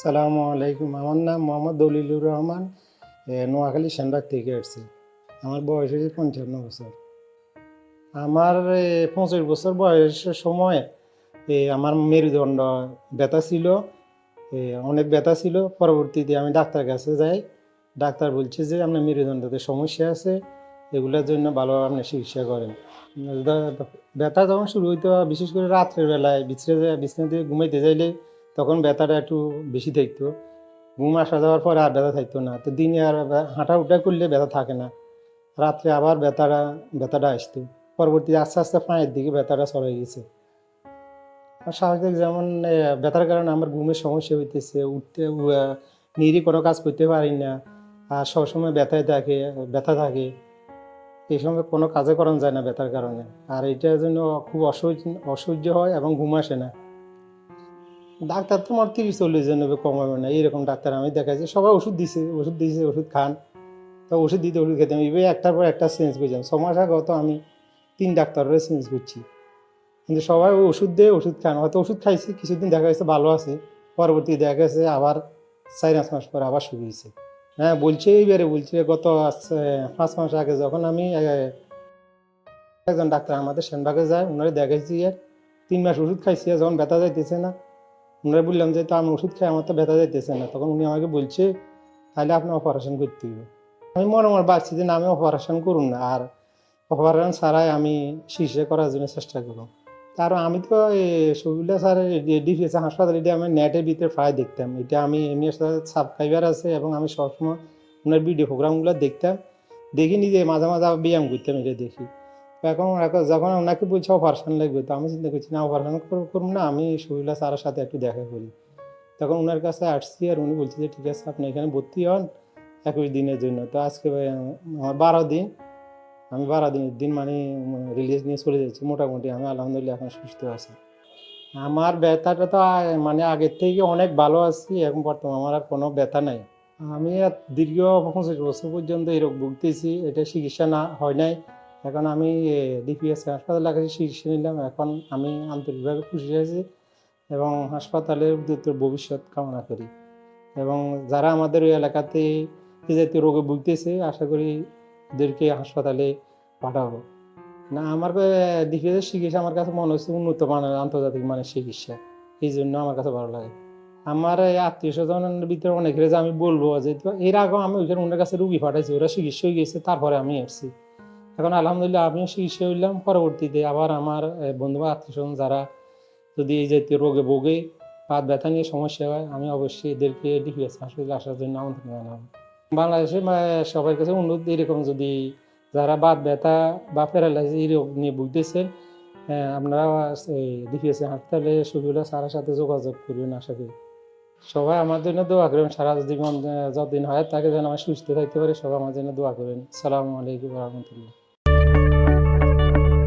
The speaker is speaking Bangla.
সালামু আলাইকুম। আমার নাম মোহাম্মদ দলিলুর রহমান নোয়াখালী সেনবাগ থেকে আসছি। আমার বয়স হয়েছে পঞ্চান্ন বছর। আমার পঁচিশ বছর বয়সের সময় আমার মেরুদণ্ড ব্যথা ছিল অনেক ব্যথা ছিল। পরবর্তীতে আমি ডাক্তার কাছে যাই। ডাক্তার বলছে যে, আপনার মেরুদণ্ডতে সমস্যা আছে, এগুলোর জন্য ভালোভাবে আপনি চিকিৎসা করেন। ব্যথা যখন শুরু হইতো, বিশেষ করে রাত্রের বেলায় বিছড়ে যায় বিছনাতে ঘুমাইতে যাইলে তখন ব্যথাটা একটু বেশি থাকতো। ঘুম আসা যাওয়ার পরে আর ব্যথা থাকতো না। তো দিনে আর হাঁটা উঠা করলে ব্যথা থাকে না। রাত্রে আবার ব্যথাটা ব্যথাটা আসতো। পরবর্তী আস্তে আস্তে পায়ের দিকে ব্যথাটা সরে গেছে। আর স্বাভাবিক যেমন ব্যথার কারণে আমার ঘুমের সমস্যা হইতেছে। উঠতে নিরি কোনো কাজ করতে পারি না। আর সবসময় ব্যথায় থাকে, ব্যথা থাকে। এই সময় কোনো কাজে করানো যায় না ব্যথার কারণে। আর এটার জন্য খুব অসহ্য অসহ্য হয় এবং ঘুম আসে না। ডাক্তার তো আমার তিরিশ, চল্লিশ জন হবে কমাবে না এরকম ডাক্তার আমি দেখাচ্ছি সবাই ওষুধ দিছে, ওষুধ দিয়েছে ওষুধ খান। তো ওষুধ দিতে ওষুধ খেতাম এবার একটার পর একটা চেঞ্জ করছিলাম ছ মাস আগে তো আমি তিন ডাক্তারের চেঞ্জ করছি। কিন্তু সবাই ওই ওষুধ দিয়ে, ওষুধ খান। হয়তো ওষুধ খাইছি, কিছুদিন দেখা গেছে ভালো আছে। পরবর্তী দেখা গেছে আবার চার পাঁচ মাস পর আবার শুরু হয়েছে। হ্যাঁ বলছে এইবারে বলছে, গত পাঁচ মাস আগে যখন আমি একজন ডাক্তার আমাদের সেনবাগে যায় ওনারে দেখাইছি আর তিন মাস ওষুধ খাইছি যখন ব্যথা যাইতেছে না ওনারা বললাম যে, তো আমি ওষুধ খাই আমার তো ব্যথা যাইতেছে না। তখন উনি আমাকে বলছে, তাহলে আপনি অপারেশন করতে হবে। আমি মনে মনে বাড়ছি যে, না, আমি অপারেশন করুন না। আর অপারেশন ছাড়াই আমি শীর্ষে করার জন্য চেষ্টা করব। তার আমি তো সবিল্লা স্যার ডিফিএস হাসপাতাল এটা আমি নেটের ভিতরে প্রায় দেখতাম। এটা আমি এমনি সাবস্ক্রাইবার আছে এবং আমি সবসময় ওনার ভিডিও প্রোগ্রামগুলো দেখতাম। দেখি নিজে মাঝে মাঝে ব্যায়াম করতাম এটা দেখি। এখন যখন ওনাকে বলছে অপারেশন লাগবে, তো আমি চিন্তা করছি, না অপারেশন করব না, আমি সবিল্লা স্যারের সাথে একটু দেখা করি। তখন ওনার কাছে আসছি আর উনি বলছে যে, ঠিক আছে, আপনি এখানে ভর্তি হন একুশ দিনের জন্য। তো আজকে আমার বারো দিন, আমি বারো দিনের দিন মানে রিলিজ নিয়ে চলে যাচ্ছি মোটামুটি, আমি আলহামদুলিল্লাহ এখন সুস্থ আছি। আমার ব্যথাটা তো মানে আগের থেকে অনেক ভালো আছি, এখন বর্তমানে আমার আর কোনো ব্যথা নাই। আমি দীর্ঘ পঁচিশ বছর পর্যন্ত এই রোগ ভুগতেছি, এটা চিকিৎসা না, হয় নাই। এখন আমি ডিপিএস হাসপাতালের কাছে চিকিৎসা নিলাম, এখন আমি আন্তরিকভাবে খুশি হয়েছি এবং হাসপাতালের উত্তর ভবিষ্যৎ কামনা করি। এবং যারা আমাদের ওই এলাকাতে জাতীয় রোগে ভুগতেছে, আশা করি ওদেরকে হাসপাতালে পাঠাবো। না, আমার ডিপিএসের চিকিৎসা আমার কাছে মনে হচ্ছে উন্নত মানের, আন্তর্জাতিক মানের চিকিৎসা। এই জন্য আমার কাছে ভালো লাগে। আমার এই আত্মীয় স্বজনের ভিতরে অনেকের যে আমি বলব যে এর আগেও আমি ওইখানে ওনার কাছে রুগী পাঠাইছি, ওরা চিকিৎসা হয়ে গেছে, তারপরে আমি এসেছি এখন আলহামদুলিল্লাহ আমিও চিকিৎসা হইলাম। পরবর্তীতে আবার আমার বন্ধু বা আত্মীয় স্বজন যারা যদি এই জাতীয় রোগে ভোগে পাত ব্যথা নিয়ে সমস্যা হয়, আমি অবশ্যই এদেরকে ডিপিএস হাসপাতালে আসার জন্য আমন্ত্রণ জানাব। বাংলাদেশে সবার কাছে অনুরোধ এরকম যদি যারা বাত ব্যথা বা প্যারালাইসিস এই রোগ নিয়ে ভুগতেছেন আপনারা ডিপিএস হাসপাতালে সুবিধা স্যারের সাথে যোগাযোগ করবেন আশা করি। সবাই আমার জন্য দোয়া করবেন, সারা জীবন যতদিন হয় তাকে যেন আমি সুস্থ থাকতে পারে, সবাই আমার জন্য দোয়া করবেন। সালামু আলাইকুম রহমতুল্লাহ।